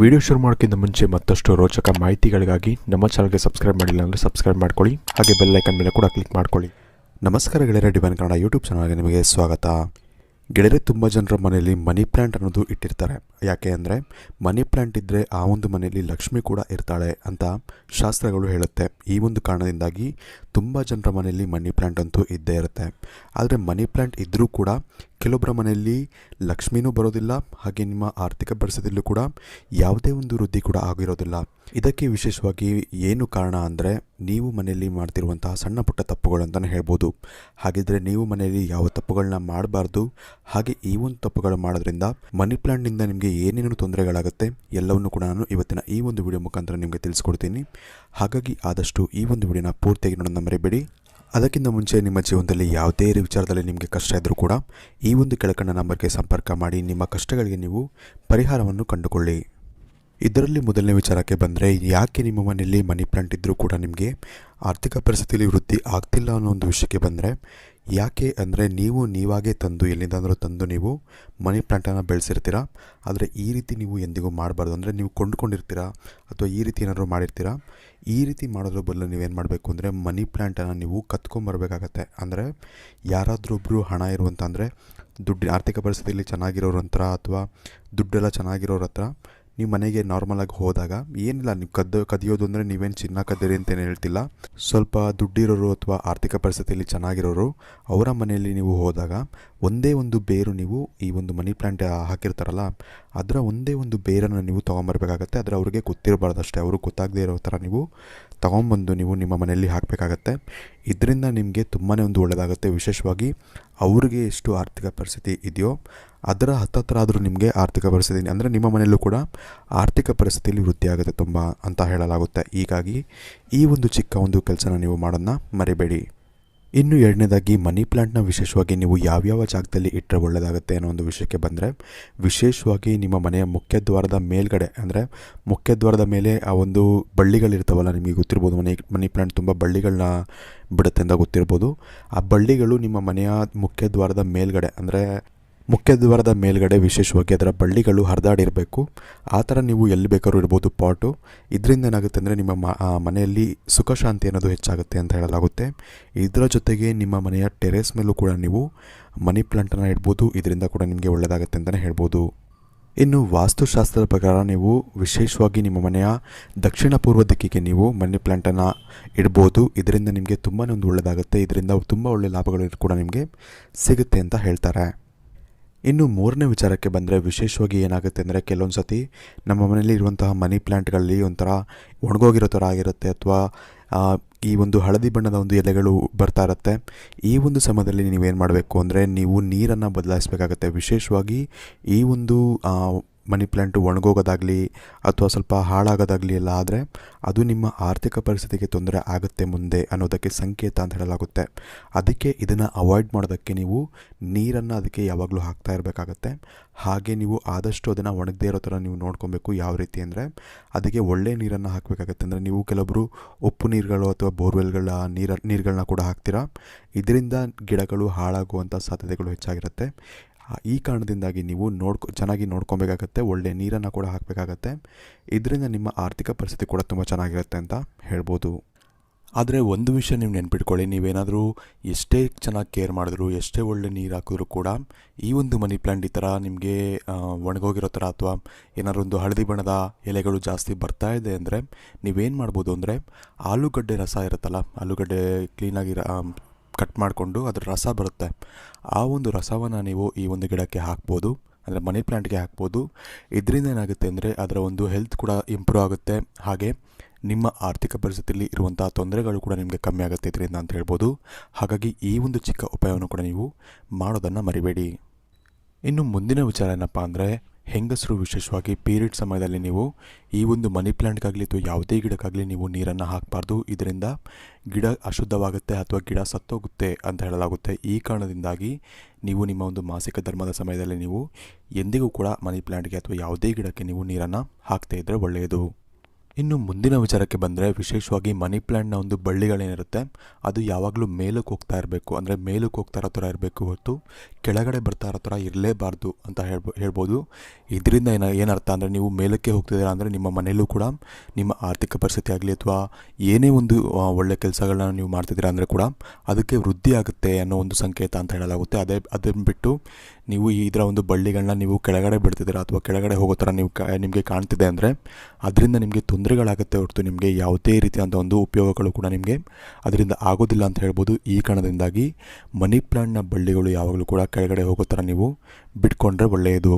Video ಶುರು ಮಾಡೋಕ್ಕಿಂತ ಮುಂಚೆ ಮತ್ತಷ್ಟು ರೋಚಕ ಮಾಹಿತಿಗಳಿಗಾಗಿ ನಮ್ಮ ಚಾನಲ್ಗೆ ಸಬ್ಸ್ಕ್ರೈಬ್ ಮಾಡಿಲ್ಲ ಅಂದರೆ ಸಬ್ಸ್ಕ್ರೈಬ್ ಮಾಡ್ಕೊಳ್ಳಿ. ಹಾಗೆ ಬೆಲ್ಲೈಕನ್ ಮೇಲೆ ಕೂಡ ಕ್ಲಿಕ್ ಮಾಡ್ಕೊಳ್ಳಿ. ನಮಸ್ಕಾರ ಗೆಳೆಯರೆ, ಡಿವೈನ್ ಕನ್ನಡ ಯೂಟ್ಯೂಬ್ ಚಾನಲ್ಗೆ ನಿಮಗೆ ಸ್ವಾಗತ. ಗೆಳೆಯರೆ, ತುಂಬ ಜನರ ಮನೆಯಲ್ಲಿ ಮನಿ ಪ್ಲ್ಯಾಂಟ್ ಅನ್ನೋದು ಇಟ್ಟಿರ್ತಾರೆ. ಯಾಕೆ ಅಂದರೆ ಮನಿ ಪ್ಲ್ಯಾಂಟ್ ಇದ್ದರೆ ಆ ಒಂದು ಮನೆಯಲ್ಲಿ ಲಕ್ಷ್ಮಿ ಕೂಡ ಇರ್ತಾಳೆ ಅಂತ ಶಾಸ್ತ್ರಗಳು ಹೇಳುತ್ತೆ. ಈ ಒಂದು ಕಾರಣದಿಂದಾಗಿ ತುಂಬ ಜನರ ಮನೆಯಲ್ಲಿ ಮನಿ ಪ್ಲ್ಯಾಂಟ್ ಅಂತೂ ಇದ್ದೇ ಇರುತ್ತೆ. ಆದರೆ ಮನಿ ಪ್ಲ್ಯಾಂಟ್ ಇದ್ದರೂ ಕೂಡ ಕೆಲವೊಬ್ಬರ ಮನೆಯಲ್ಲಿ ಲಕ್ಷ್ಮಿನೂ ಬರೋದಿಲ್ಲ, ಹಾಗೆ ನಿಮ್ಮ ಆರ್ಥಿಕ ಪರಿಸ್ಥಿತಿಯಲ್ಲೂ ಕೂಡ ಯಾವುದೇ ಒಂದು ವೃದ್ಧಿ ಕೂಡ ಆಗಿರೋದಿಲ್ಲ. ಇದಕ್ಕೆ ವಿಶೇಷವಾಗಿ ಏನು ಕಾರಣ ಅಂದರೆ ನೀವು ಮನೆಯಲ್ಲಿ ಮಾಡ್ತಿರುವಂತಹ ಸಣ್ಣ ಪುಟ್ಟ ತಪ್ಪುಗಳು ಅಂತಲೇ ಹೇಳ್ಬೋದು. ಹಾಗಿದ್ರೆ ನೀವು ಮನೆಯಲ್ಲಿ ಯಾವ ತಪ್ಪುಗಳನ್ನ ಮಾಡಬಾರ್ದು, ಹಾಗೆ ಈ ಒಂದು ತಪ್ಪುಗಳು ಮಾಡೋದ್ರಿಂದ ಮನಿ ಪ್ಲಾಂಟ್ನಿಂದ ನಿಮಗೆ ಏನೇನು ತೊಂದರೆಗಳಾಗುತ್ತೆ, ಎಲ್ಲವನ್ನು ಕೂಡ ನಾನು ಇವತ್ತಿನ ಈ ಒಂದು ವಿಡಿಯೋ ಮುಖಾಂತರ ನಿಮಗೆ ತಿಳಿಸ್ಕೊಡ್ತೀನಿ. ಹಾಗಾಗಿ ಆದಷ್ಟು ಈ ಒಂದು ವಿಡಿಯೋನ ಪೂರ್ತಿಯಾಗಿ ನೋಡೋಣ ಮರಿಬೇಡಿ. ಅದಕ್ಕಿಂತ ಮುಂಚೆ ನಿಮ್ಮ ಜೀವನದಲ್ಲಿ ಯಾವುದೇ ವಿಚಾರದಲ್ಲಿ ನಿಮಗೆ ಕಷ್ಟ ಇದ್ದರೂ ಕೂಡ ಈ ಒಂದು ಕೆಳಕಂಡ ನಂಬರ್ಗೆ ಸಂಪರ್ಕ ಮಾಡಿ ನಿಮ್ಮ ಕಷ್ಟಗಳಿಗೆ ನೀವು ಪರಿಹಾರವನ್ನು ಕಂಡುಕೊಳ್ಳಿ. ಇದರಲ್ಲಿ ಮೊದಲನೇ ವಿಚಾರಕ್ಕೆ ಬಂದರೆ, ಯಾಕೆ ನಿಮ್ಮ ಮನೆಯಲ್ಲಿ ಮನಿ ಪ್ಲಾಂಟ್ ಇದ್ದರೂ ಕೂಡ ನಿಮಗೆ ಆರ್ಥಿಕ ಪರಿಸ್ಥಿತಿಯಲ್ಲಿ ವೃದ್ಧಿ ಆಗ್ತಿಲ್ಲ ಅನ್ನೋ ಒಂದು ವಿಷಯಕ್ಕೆ ಬಂದರೆ ಯಾಕೆ ಅಂದರೆ ನೀವು ನೀವಾಗೇ ತಂದು, ಎಲ್ಲಿಂದಾದರೂ ತಂದು ನೀವು ಮನಿ ಪ್ಲಾಂಟನ್ನು ಬೆಳೆಸಿರ್ತೀರ? ಆದರೆ ಈ ರೀತಿ ನೀವು ಎಂದಿಗೂ ಮಾಡಬಾರ್ದು. ಅಂದರೆ ನೀವು ಕೊಂಡುಕೊಂಡಿರ್ತೀರ? ಅಥವಾ ಈ ರೀತಿ ಏನಾದರೂ ಮಾಡಿರ್ತೀರ? ಈ ರೀತಿ ಮಾಡೋದ್ರ ಬದಲು ನೀವೇನು ಮಾಡಬೇಕು ಅಂದರೆ ಮನಿ ಪ್ಲ್ಯಾಂಟನ್ನು ನೀವು ಕತ್ಕೊಂಬರ್ಬೇಕಾಗತ್ತೆ. ಅಂದರೆ ಯಾರಾದರೂ ಒಬ್ಬರು ಹಣ ಇರುವಂಥ ಅಂದರೆ ದುಡ್ಡು ಆರ್ಥಿಕ ಪರಿಸ್ಥಿತಿಯಲ್ಲಿ ಚೆನ್ನಾಗಿರೋರ ಹತ್ರ ಅಥವಾ ದುಡ್ಡೆಲ್ಲ ಚೆನ್ನಾಗಿರೋರ ಹತ್ರ ನೀವು ಮನೆಗೆ ನಾರ್ಮಲಾಗಿ ಹೋದಾಗ ಏನಿಲ್ಲ, ನೀವು ಕದ್ದು, ಕದಿಯೋದು ಅಂದರೆ ನೀವೇನು ಚಿನ್ನ ಕದ್ದೀರಿ ಅಂತೇನು ಹೇಳ್ತಿಲ್ಲ. ಸ್ವಲ್ಪ ದುಡ್ಡಿರೋರು ಅಥವಾ ಆರ್ಥಿಕ ಪರಿಸ್ಥಿತಿಯಲ್ಲಿ ಚೆನ್ನಾಗಿರೋರು, ಅವರ ಮನೆಯಲ್ಲಿ ನೀವು ಹೋದಾಗ ಒಂದೇ ಒಂದು ಬೇರು ನೀವು ಈ ಒಂದು ಮನಿ ಪ್ಲ್ಯಾಂಟ್ ಹಾಕಿರ್ತಾರಲ್ಲ, ಅದರ ಒಂದೇ ಒಂದು ಬೇರನ್ನು ನೀವು ತೊಗೊಂಬರ್ಬೇಕಾಗತ್ತೆ. ಆದರೆ ಅವ್ರಿಗೆ ಗೊತ್ತಿರಬಾರ್ದು ಅಷ್ಟೇ ಅವರು ಗೊತ್ತಾಗದೇ ಇರೋ ಥರ ನೀವು ತೊಗೊಂಬಂದು ನೀವು ನಿಮ್ಮ ಮನೆಯಲ್ಲಿ ಹಾಕಬೇಕಾಗತ್ತೆ. ಇದರಿಂದ ನಿಮಗೆ ತುಂಬಾ ಒಂದು ಒಳ್ಳೆಯದಾಗುತ್ತೆ ವಿಶೇಷವಾಗಿ ಅವ್ರಿಗೆ ಎಷ್ಟು ಆರ್ಥಿಕ ಪರಿಸ್ಥಿತಿ ಇದೆಯೋ ಅದರ ಹತ್ತತ್ರ ಆದರೂ ನಿಮಗೆ ಆರ್ಥಿಕ ಪರಿಸ್ಥಿತಿ ಅಂದರೆ ನಿಮ್ಮ ಮನೆಯಲ್ಲೂ ಕೂಡ ಆರ್ಥಿಕ ಪರಿಸ್ಥಿತಿಯಲ್ಲಿ ವೃದ್ಧಿಯಾಗುತ್ತೆ ತುಂಬ ಅಂತ ಹೇಳಲಾಗುತ್ತೆ. ಹೀಗಾಗಿ ಈ ಒಂದು ಚಿಕ್ಕ ಒಂದು ಕೆಲಸನ ನೀವು ಮಾಡೋದನ್ನ ಮರಿಬೇಡಿ. ಇನ್ನು ಎರಡನೇದಾಗಿ, ಮನಿ ಪ್ಲಾಂಟ್ನ ವಿಶೇಷವಾಗಿ ನೀವು ಯಾವ್ಯಾವ ಜಾಗದಲ್ಲಿ ಇಟ್ಟರೆ ಒಳ್ಳೆಯದಾಗುತ್ತೆ ಅನ್ನೋ ಒಂದು ವಿಷಯಕ್ಕೆ ಬಂದರೆ, ವಿಶೇಷವಾಗಿ ನಿಮ್ಮ ಮನೆಯ ಮುಖ್ಯ ದ್ವಾರದ ಮೇಲ್ಗಡೆ ಅಂದರೆ ಮುಖ್ಯ ದ್ವಾರದ ಮೇಲೆ ಆ ಒಂದು ಬಳ್ಳಿಗಳಿರ್ತಾವಲ್ಲ, ನಿಮಗೆ ಗೊತ್ತಿರ್ಬೋದು, ಮನೆ ಮನಿ ಪ್ಲಾಂಟ್ ತುಂಬ ಬಳ್ಳಿಗಳನ್ನ ಬಿಡುತ್ತೆ ಅಂತ ಗೊತ್ತಿರ್ಬೋದು. ಆ ಬಳ್ಳಿಗಳು ನಿಮ್ಮ ಮನೆಯ ಮುಖ್ಯ ದ್ವಾರದ ಮೇಲ್ಗಡೆ ಅಂದರೆ ಮುಖ್ಯ ದ್ವಾರದ ಮೇಲ್ಗಡೆ ವಿಶೇಷವಾಗಿ ಅದರ ಬಳ್ಳಿಗಳು ಹರಿದಾಡಿರಬೇಕು. ಆ ಥರ ನೀವು ಎಲ್ಲಿ ಬೇಕಾದ್ರೂ ಇರ್ಬೋದು ಪಾಟು. ಇದರಿಂದ ಏನಾಗುತ್ತೆ ಅಂದರೆ ನಿಮ್ಮ ಮನೆಯಲ್ಲಿ ಸುಖ ಶಾಂತಿ ಅನ್ನೋದು ಹೆಚ್ಚಾಗುತ್ತೆ ಅಂತ ಹೇಳಲಾಗುತ್ತೆ. ಇದರ ಜೊತೆಗೆ ನಿಮ್ಮ ಮನೆಯ ಟೆರೇಸ್ ಮೇಲೂ ಕೂಡ ನೀವು ಮನಿ ಪ್ಲಾಂಟನ್ನು ಇಡ್ಬೋದು. ಇದರಿಂದ ಕೂಡ ನಿಮಗೆ ಒಳ್ಳೆಯದಾಗುತ್ತೆ ಅಂತಲೇ ಹೇಳ್ಬೋದು. ಇನ್ನು ವಾಸ್ತುಶಾಸ್ತ್ರದ ಪ್ರಕಾರ ನೀವು ವಿಶೇಷವಾಗಿ ನಿಮ್ಮ ಮನೆಯ ದಕ್ಷಿಣ ಪೂರ್ವ ದಿಕ್ಕಿಗೆ ನೀವು ಮನಿ ಪ್ಲಾಂಟನ್ನು ಇಡ್ಬೋದು. ಇದರಿಂದ ನಿಮಗೆ ತುಂಬಾ ಒಂದು ಒಳ್ಳೆಯದಾಗುತ್ತೆ ಇದರಿಂದ ತುಂಬ ಒಳ್ಳೆಯ ಲಾಭಗಳು ಕೂಡ ನಿಮಗೆ ಸಿಗುತ್ತೆ ಅಂತ ಹೇಳ್ತಾರೆ. ಇನ್ನು ಮೂರನೇ ವಿಚಾರಕ್ಕೆ ಬಂದರೆ ವಿಶೇಷವಾಗಿ ಏನಾಗುತ್ತೆ ಅಂದರೆ ಕೆಲವೊಂದು ಸತಿ ನಮ್ಮ ಮನೆಯಲ್ಲಿ ಇರುವಂತಹ ಮನಿ ಪ್ಲ್ಯಾಂಟ್ಗಳಲ್ಲಿ ಒಂಥರ ಒಣಗೋಗಿರೋ ಥರ ಆಗಿರುತ್ತೆ ಅಥವಾ ಈ ಒಂದು ಹಳದಿ ಬಣ್ಣದ ಒಂದು ಎಲೆಗಳು ಬರ್ತಾ ಇರುತ್ತೆ. ಈ ಒಂದು ಸಮಯದಲ್ಲಿ ನೀವೇನು ಮಾಡಬೇಕು ಅಂದರೆ ನೀವು ನೀರನ್ನು ಬದಲಾಯಿಸಬೇಕಾಗತ್ತೆ. ವಿಶೇಷವಾಗಿ ಈ ಒಂದು ಮನಿ ಪ್ಲ್ಯಾಂಟು ಒಣಗೋಗೋದಾಗಲಿ ಅಥವಾ ಸ್ವಲ್ಪ ಹಾಳಾಗೋದಾಗಲಿ ಎಲ್ಲ ಆದರೆ ಅದು ನಿಮ್ಮ ಆರ್ಥಿಕ ಪರಿಸ್ಥಿತಿಗೆ ತೊಂದರೆ ಆಗುತ್ತೆ ಮುಂದೆ ಅನ್ನೋದಕ್ಕೆ ಸಂಕೇತ ಅಂತ ಹೇಳಲಾಗುತ್ತೆ. ಅದಕ್ಕೆ ಇದನ್ನು ಅವಾಯ್ಡ್ ಮಾಡೋದಕ್ಕೆ ನೀವು ನೀರನ್ನು ಅದಕ್ಕೆ ಯಾವಾಗಲೂ ಹಾಕ್ತಾ ಇರಬೇಕಾಗತ್ತೆ. ಹಾಗೆ ನೀವು ಆದಷ್ಟು ಅದನ್ನು ಒಣಗದೇ ಇರೋ ಥರ ನೀವು ನೋಡ್ಕೊಬೇಕು ಯಾವ ರೀತಿ ಅಂದರೆ ಅದಕ್ಕೆ ಒಳ್ಳೆ ನೀರನ್ನು ಹಾಕಬೇಕಾಗತ್ತೆ ಅಂದರೆ ನೀವು ಕೆಲವೊಬ್ಬರು ಉಪ್ಪು ನೀರುಗಳು ಅಥವಾ ಬೋರ್ವೆಲ್ಗಳ ನೀರ ನೀರುಗಳನ್ನ ಕೂಡ ಹಾಕ್ತೀರಾ. ಇದರಿಂದ ಗಿಡಗಳು ಹಾಳಾಗುವಂಥ ಸಾಧ್ಯತೆಗಳು ಹೆಚ್ಚಾಗಿರುತ್ತೆ. ಈ ಕಾರಣದಿಂದಾಗಿ ನೀವು ನೋಡ್ಕೊ, ಚೆನ್ನಾಗಿ ನೋಡ್ಕೊಬೇಕಾಗತ್ತೆ, ಒಳ್ಳೆ ನೀರನ್ನು ಕೂಡ ಹಾಕಬೇಕಾಗತ್ತೆ. ಇದರಿಂದ ನಿಮ್ಮ ಆರ್ಥಿಕ ಪರಿಸ್ಥಿತಿ ಕೂಡ ತುಂಬ ಚೆನ್ನಾಗಿರುತ್ತೆ ಅಂತ ಹೇಳ್ಬೋದು. ಆದರೆ ಒಂದು ವಿಷಯ ನೀವು ನೆನ್ಪಿಟ್ಕೊಳ್ಳಿ, ನೀವೇನಾದರೂ ಎಷ್ಟೇ ಚೆನ್ನಾಗಿ ಕೇರ್ ಮಾಡಿದ್ರು, ಎಷ್ಟೇ ಒಳ್ಳೆ ನೀರು ಹಾಕಿದ್ರು ಕೂಡ, ಈ ಒಂದು ಮನಿ ಪ್ಲ್ಯಾಂಟ್ ಈ ಥರ ನಿಮಗೆ ಒಣಗೋಗಿರೋ ಥರ ಅಥವಾ ಏನಾದ್ರು ಒಂದು ಹಳದಿ ಬಣ್ಣದ ಎಲೆಗಳು ಜಾಸ್ತಿ ಬರ್ತಾ ಇದೆ ಅಂದರೆ ನೀವೇನು ಮಾಡ್ಬೋದು ಅಂದರೆ ಆಲೂಗಡ್ಡೆ ರಸ ಇರುತ್ತಲ್ಲ, ಆಲೂಗಡ್ಡೆ ಕ್ಲೀನಾಗಿ ಕಟ್ ಮಾಡಿಕೊಂಡು ಅದರ ರಸ ಬರುತ್ತೆ. ಆ ಒಂದು ರಸವನ್ನು ನೀವು ಈ ಒಂದು ಗಿಡಕ್ಕೆ ಹಾಕ್ಬೋದು, ಅಂದರೆ ಮನಿ ಪ್ಲ್ಯಾಂಟ್ಗೆ ಹಾಕ್ಬೋದು. ಇದರಿಂದ ಏನಾಗುತ್ತೆ ಅಂದರೆ ಅದರ ಒಂದು ಹೆಲ್ತ್ ಕೂಡ ಇಂಪ್ರೂವ್ ಆಗುತ್ತೆ. ಹಾಗೆ ನಿಮ್ಮ ಆರ್ಥಿಕ ಪರಿಸ್ಥಿತಿಯಲ್ಲಿ ಇರುವಂಥ ತೊಂದರೆಗಳು ಕೂಡ ನಿಮಗೆ ಕಮ್ಮಿ ಆಗುತ್ತೆ ಇದರಿಂದ ಅಂತ ಹೇಳ್ಬೋದು. ಹಾಗಾಗಿ ಈ ಒಂದು ಚಿಕ್ಕ ಉಪಾಯವನ್ನು ಕೂಡ ನೀವು ಮಾಡೋದನ್ನು ಮರಿಬೇಡಿ. ಇನ್ನು ಮುಂದಿನ ವಿಚಾರ ಏನಪ್ಪ ಅಂದರೆ ಹೆಂಗಸರು ವಿಶೇಷವಾಗಿ ಪೀರಿಯಡ್ ಸಮಯದಲ್ಲಿ ನೀವು ಈ ಒಂದು ಮನಿ ಪ್ಲ್ಯಾಂಟ್ಗಾಗಲಿ ಅಥವಾ ಯಾವುದೇ ಗಿಡಕ್ಕಾಗಲಿ ನೀವು ನೀರನ್ನು ಹಾಕಬಾರ್ದು. ಇದರಿಂದ ಗಿಡ ಅಶುದ್ಧವಾಗುತ್ತೆ ಅಥವಾ ಗಿಡ ಸತ್ತೋಗುತ್ತೆ ಅಂತ ಹೇಳಲಾಗುತ್ತೆ. ಈ ಕಾರಣದಿಂದಾಗಿ ನೀವು ನಿಮ್ಮ ಒಂದು ಮಾಸಿಕ ಧರ್ಮದ ಸಮಯದಲ್ಲಿ ನೀವು ಎಂದಿಗೂ ಕೂಡ ಮನಿ ಪ್ಲ್ಯಾಂಟ್ಗೆ ಅಥವಾ ಯಾವುದೇ ಗಿಡಕ್ಕೆ ನೀವು ನೀರನ್ನು ಹಾಕ್ತಾ ಇದ್ದರೆ ಒಳ್ಳೆಯದು. ಇನ್ನು ಮುಂದಿನ ವಿಚಾರಕ್ಕೆ ಬಂದರೆ ವಿಶೇಷವಾಗಿ ಮನಿ ಪ್ಲ್ಯಾಂಟ್ನ ಒಂದು ಬಳ್ಳಿಗಳೇನಿರುತ್ತೆ, ಅದು ಯಾವಾಗಲೂ ಮೇಲಕ್ಕೆ ಹೋಗ್ತಾ ಇರಬೇಕು. ಅಂದರೆ ಮೇಲಕ್ಕೆ ಹೋಗ್ತಾ ಇರೋ ಥರ ಇರಬೇಕು ಹೊರತು ಕೆಳಗಡೆ ಬರ್ತಾ ಇರೋ ಥರ ಇರಲೇಬಾರ್ದು ಅಂತ ಹೇಳ್ಬೋ, ಹೇಳ್ಬೋದು. ಇದರಿಂದ ಏನ, ಏನರ್ಥ ಅಂದರೆ ನೀವು ಮೇಲಕ್ಕೆ ಹೋಗ್ತಿದ್ದೀರಾ ಅಂದರೆ ನಿಮ್ಮ ಮನೆಯಲ್ಲೂ ಕೂಡ, ನಿಮ್ಮ ಆರ್ಥಿಕ ಪರಿಸ್ಥಿತಿ ಆಗಲಿ ಅಥವಾ ಏನೇ ಒಂದು ಒಳ್ಳೆ ಕೆಲಸಗಳನ್ನ ನೀವು ಮಾಡ್ತಿದ್ದೀರಾ ಅಂದರೆ ಕೂಡ ಅದಕ್ಕೆ ವೃದ್ಧಿ ಆಗುತ್ತೆ ಅನ್ನೋ ಒಂದು ಸಂಕೇತ ಅಂತ ಹೇಳಲಾಗುತ್ತೆ. ಅದೇ ಅದನ್ನು ಬಿಟ್ಟು ನೀವು ಇದರ ಒಂದು ಬಳ್ಳಿಗಳನ್ನ ನೀವು ಕೆಳಗಡೆ ಬಿಡ್ತಿದ್ದೀರಾ ಅಥವಾ ಕೆಳಗಡೆ ಹೋಗೋ ಥರ ನೀವು ನಿಮಗೆ ಕಾಣ್ತಿದೆ ಅಂದರೆ, ಅದರಿಂದ ನಿಮಗೆ ತೊಂದರೆಗಳಾಗುತ್ತೆ ಹೊರತು ನಿಮಗೆ ಯಾವುದೇ ರೀತಿಯಾದ ಒಂದು ಉಪಯೋಗಗಳು ಕೂಡ ನಿಮಗೆ ಅದರಿಂದ ಆಗೋದಿಲ್ಲ ಅಂತ ಹೇಳ್ಬೋದು. ಈ ಕಾರಣದಿಂದಾಗಿ ಮನಿ ಪ್ಲಾಂಟ್ನ ಬಳ್ಳಿಗಳು ಯಾವಾಗಲೂ ಕೂಡ ಕೆಳಗಡೆ ಹೋಗೋ ಥರ ನೀವು ಬಿಟ್ಕೊಂಡ್ರೆ ಒಳ್ಳೆಯದು.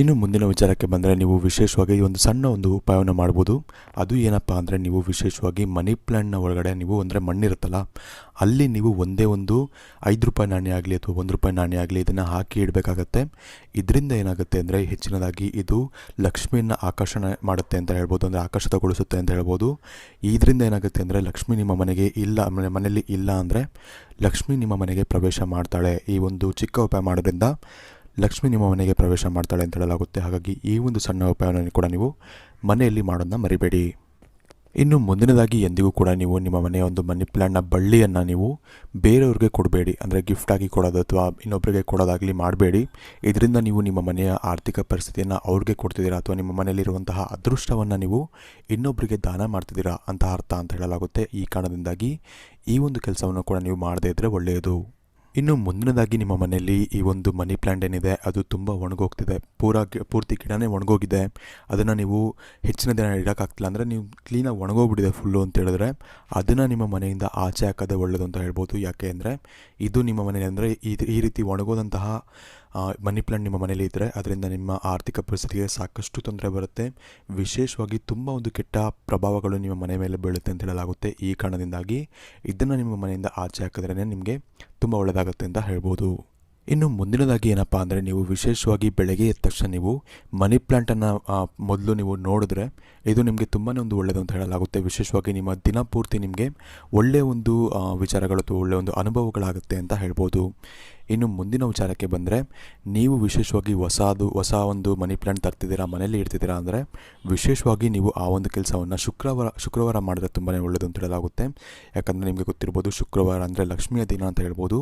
ಇನ್ನು ಮುಂದಿನ ವಿಚಾರಕ್ಕೆ ಬಂದರೆ ನೀವು ವಿಶೇಷವಾಗಿ ಒಂದು ಸಣ್ಣ ಒಂದು ಉಪಾಯವನ್ನು ಮಾಡ್ಬೋದು. ಅದು ಏನಪ್ಪ ಅಂದರೆ ನೀವು ವಿಶೇಷವಾಗಿ ಮನಿ ಪ್ಲ್ಯಾಂಟ್ನ ಒಳಗಡೆ ನೀವು ಅಂದರೆ ಮಣ್ಣಿರುತ್ತಲ್ಲ, ಅಲ್ಲಿ ನೀವು ಒಂದೇ ಒಂದು ಐದು ರೂಪಾಯಿ ನಾಣ್ಯ ಆಗಲಿ ಅಥವಾ ಒಂದು ರೂಪಾಯಿ ನಾಣ್ಯ ಆಗಲಿ ಇದನ್ನು ಹಾಕಿ ಇಡಬೇಕಾಗತ್ತೆ. ಇದರಿಂದ ಏನಾಗುತ್ತೆ ಅಂದರೆ ಹೆಚ್ಚಿನದಾಗಿ ಇದು ಲಕ್ಷ್ಮಿಯನ್ನು ಆಕರ್ಷಣೆ ಮಾಡುತ್ತೆ ಅಂತ ಹೇಳ್ಬೋದು, ಅಂದರೆ ಆಕರ್ಷಿತಗೊಳಿಸುತ್ತೆ ಅಂತ ಹೇಳ್ಬೋದು. ಇದರಿಂದ ಏನಾಗುತ್ತೆ ಅಂದರೆ ಲಕ್ಷ್ಮಿ ನಿಮ್ಮ ಮನೆಗೆ ಇಲ್ಲ ಮನೆಯಲ್ಲಿ ಇಲ್ಲ ಅಂದರೆ ಲಕ್ಷ್ಮಿ ನಿಮ್ಮ ಮನೆಗೆ ಪ್ರವೇಶ ಮಾಡ್ತಾಳೆ ಈ ಒಂದು ಚಿಕ್ಕ ಉಪಾಯ ಮಾಡೋದ್ರಿಂದ. ಲಕ್ಷ್ಮಿ ನಿಮ್ಮ ಮನೆಗೆ ಪ್ರವೇಶ ಮಾಡ್ತಾಳೆ ಅಂತ ಹೇಳಲಾಗುತ್ತೆ. ಹಾಗಾಗಿ ಈ ಒಂದು ಸಣ್ಣ ಉಪಾಯವನ್ನು ಕೂಡ ನೀವು ಮನೆಯಲ್ಲಿ ಮಾಡೋದನ್ನ ಮರಿಬೇಡಿ. ಇನ್ನು ಮುಂದಿನದಾಗಿ ಎಂದಿಗೂ ಕೂಡ ನೀವು ನಿಮ್ಮ ಮನೆಯ ಒಂದು ಮನಿ ಪ್ಲ್ಯಾಂಟ್ನ ಬಳ್ಳಿಯನ್ನು ನೀವು ಬೇರೆಯವ್ರಿಗೆ ಕೊಡಬೇಡಿ. ಅಂದರೆ ಗಿಫ್ಟಾಗಿ ಕೊಡೋದು ಅಥವಾ ಇನ್ನೊಬ್ಬರಿಗೆ ಕೊಡೋದಾಗಲಿ ಮಾಡಬೇಡಿ. ಇದರಿಂದ ನೀವು ನಿಮ್ಮ ಮನೆಯ ಆರ್ಥಿಕ ಪರಿಸ್ಥಿತಿಯನ್ನು ಅವ್ರಿಗೆ ಕೊಡ್ತಿದ್ದೀರಾ ಅಥವಾ ನಿಮ್ಮ ಮನೆಯಲ್ಲಿರುವಂತಹ ಅದೃಷ್ಟವನ್ನು ನೀವು ಇನ್ನೊಬ್ಬರಿಗೆ ದಾನ ಮಾಡ್ತಿದ್ದೀರಾ ಅಂತ ಅರ್ಥ ಅಂತ ಹೇಳಲಾಗುತ್ತೆ. ಈ ಕಾರಣದಿಂದಾಗಿ ಈ ಒಂದು ಕೆಲಸವನ್ನು ಕೂಡ ನೀವು ಮಾಡದೇ ಇದ್ದರೆ ಒಳ್ಳೆಯದು. ಇನ್ನು ಮುಂದಿನದಾಗಿ ನಿಮ್ಮ ಮನೆಯಲ್ಲಿ ಈ ಒಂದು ಮನಿ ಪ್ಲ್ಯಾಂಟ್ ಏನಿದೆ, ಅದು ತುಂಬ ಒಣಗೋಗ್ತಿದೆ. ಪೂರ ಪೂರ್ತಿ ಗಿಡನೇ ಒಣಗೋಗಿದೆ. ಅದನ್ನು ನೀವು ಹೆಚ್ಚಿನ ದಿನ ಇಡೋಕ್ಕಾಗ್ತಿಲ್ಲ ಅಂದರೆ ನೀವು ಕ್ಲೀನಾಗಿ ಒಣಗೋಗ್ಬಿಟ್ಟಿದೆ ಫುಲ್ಲು ಅಂತ ಹೇಳಿದ್ರೆ ಅದನ್ನು ನಿಮ್ಮ ಮನೆಯಿಂದ ಆಚೆ ಹಾಕೋದೇ ಒಳ್ಳೆಯದು ಅಂತ ಹೇಳ್ಬೋದು. ಯಾಕೆ ಅಂದರೆ ಇದು ನಿಮ್ಮ ಮನೆಯಲ್ಲಿ ಅಂದರೆ ಈ ಈ ರೀತಿ ಒಣಗೋದಂತಹ ಮನಿ ಪ್ಲ್ಯಾಂಟ್ ನಿಮ್ಮ ಮನೇಲಿ ಇದ್ದರೆ ಅದರಿಂದ ನಿಮ್ಮ ಆರ್ಥಿಕ ಪರಿಸ್ಥಿತಿಗೆ ಸಾಕಷ್ಟು ತೊಂದರೆ ಬರುತ್ತೆ. ವಿಶೇಷವಾಗಿ ತುಂಬ ಒಂದು ಕೆಟ್ಟ ಪ್ರಭಾವಗಳು ನಿಮ್ಮ ಮನೆ ಮೇಲೆ ಬೀಳುತ್ತೆ ಅಂತ ಹೇಳಲಾಗುತ್ತೆ. ಈ ಕಾರಣದಿಂದಾಗಿ ಇದನ್ನು ನಿಮ್ಮ ಮನೆಯಿಂದ ಆಚೆ ಹಾಕಿದ್ರೇ ನಿಮಗೆ ತುಂಬ ಒಳ್ಳೆಯದಾಗುತ್ತೆ ಅಂತ ಹೇಳ್ಬೋದು. ಇನ್ನು ಮುಂದಿನದಾಗಿ ಏನಪ್ಪ ಅಂದರೆ ನೀವು ವಿಶೇಷವಾಗಿ ಬೆಳಗ್ಗೆ ಎದ್ದ ತಕ್ಷಣ ನೀವು ಮನಿ ಪ್ಲ್ಯಾಂಟನ್ನು ಮೊದಲು ನೀವು ನೋಡಿದ್ರೆ ಇದು ನಿಮಗೆ ತುಂಬಾ ಒಂದು ಒಳ್ಳೆಯದು ಅಂತ ಹೇಳಲಾಗುತ್ತೆ. ವಿಶೇಷವಾಗಿ ನಿಮ್ಮ ದಿನಪೂರ್ತಿ ನಿಮಗೆ ಒಳ್ಳೆಯ ಒಂದು ವಿಚಾರಗಳು ಅಥವಾ ಒಳ್ಳೆಯ ಒಂದು ಅನುಭವಗಳಾಗುತ್ತೆ ಅಂತ ಹೇಳ್ಬೋದು. ಇನ್ನು ಮುಂದಿನ ವಿಚಾರಕ್ಕೆ ಬಂದರೆ ನೀವು ವಿಶೇಷವಾಗಿ ಹೊಸದು, ಹೊಸ ಒಂದು ಮನಿ ಪ್ಲ್ಯಾಂಟ್ ತರ್ತಿದ್ದೀರಾ, ಮನೆಯಲ್ಲಿ ಇಡ್ತಿದ್ದೀರಾ ಅಂದರೆ ವಿಶೇಷವಾಗಿ ನೀವು ಆ ಒಂದು ಕೆಲಸವನ್ನು ಶುಕ್ರವಾರ ಶುಕ್ರವಾರ ಮಾಡಿದ್ರೆ ತುಂಬಾ ಒಳ್ಳೆಯದು ಅಂತ ಹೇಳಲಾಗುತ್ತೆ. ಯಾಕಂದರೆ ನಿಮಗೆ ಗೊತ್ತಿರ್ಬೋದು ಶುಕ್ರವಾರ ಅಂದರೆ ಲಕ್ಷ್ಮಿಯ ದಿನ ಅಂತ ಹೇಳ್ಬೋದು.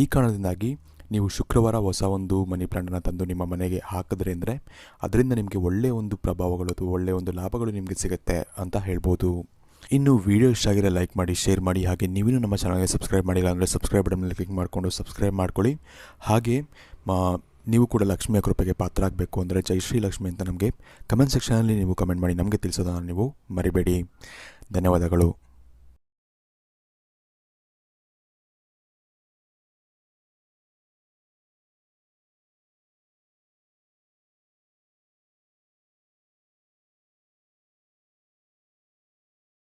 ಈ ಕಾರಣದಿಂದಾಗಿ ನೀವು ಶುಕ್ರವಾರ ಹೊಸ ಒಂದು ಮನಿ ಪ್ಲಾಂಟನ್ನು ತಂದು ನಿಮ್ಮ ಮನೆಗೆ ಹಾಕಿದ್ರೆ ಅಂದರೆ ಅದರಿಂದ ನಿಮಗೆ ಒಳ್ಳೆಯ ಒಂದು ಪ್ರಭಾವಗಳು ಅಥವಾ ಒಳ್ಳೆಯ ಒಂದು ಲಾಭಗಳು ನಿಮಗೆ ಸಿಗುತ್ತೆ ಅಂತ ಹೇಳ್ಬೋದು. ಇನ್ನು ವಿಡಿಯೋ ಇಷ್ಟ ಆಗಿರೋ ಲೈಕ್ ಮಾಡಿ ಶೇರ್ ಮಾಡಿ, ಹಾಗೆ ನೀವಿನ್ನೂ ನಮ್ಮ ಚಾನಲ್ಗೆ ಸಬ್ಸ್ಕ್ರೈಬ್ ಮಾಡಿಲ್ಲ ಅಂದರೆ ಸಬ್ಸ್ಕ್ರೈಬ್ ಬಟನ್ ಕ್ಲಿಕ್ ಮಾಡಿಕೊಂಡು ಸಬ್ಸ್ಕ್ರೈಬ್ ಮಾಡ್ಕೊಳ್ಳಿ. ಹಾಗೆ ಮಾ- ನೀವು ಕೂಡ ಲಕ್ಷ್ಮಿಯ ಕೃಪೆಗೆ ಪಾತ್ರ ಆಗಬೇಕು ಅಂದರೆ ಜೈ ಶ್ರೀ ಲಕ್ಷ್ಮಿ ಅಂತ ನಮಗೆ ಕಮೆಂಟ್ ಸೆಕ್ಷನಲ್ಲಿ ನೀವು ಕಮೆಂಟ್ ಮಾಡಿ, ನಮಗೆ ತಿಳಿಸೋದನ್ನು ನೀವು ಮರಿಬೇಡಿ. ಧನ್ಯವಾದಗಳು.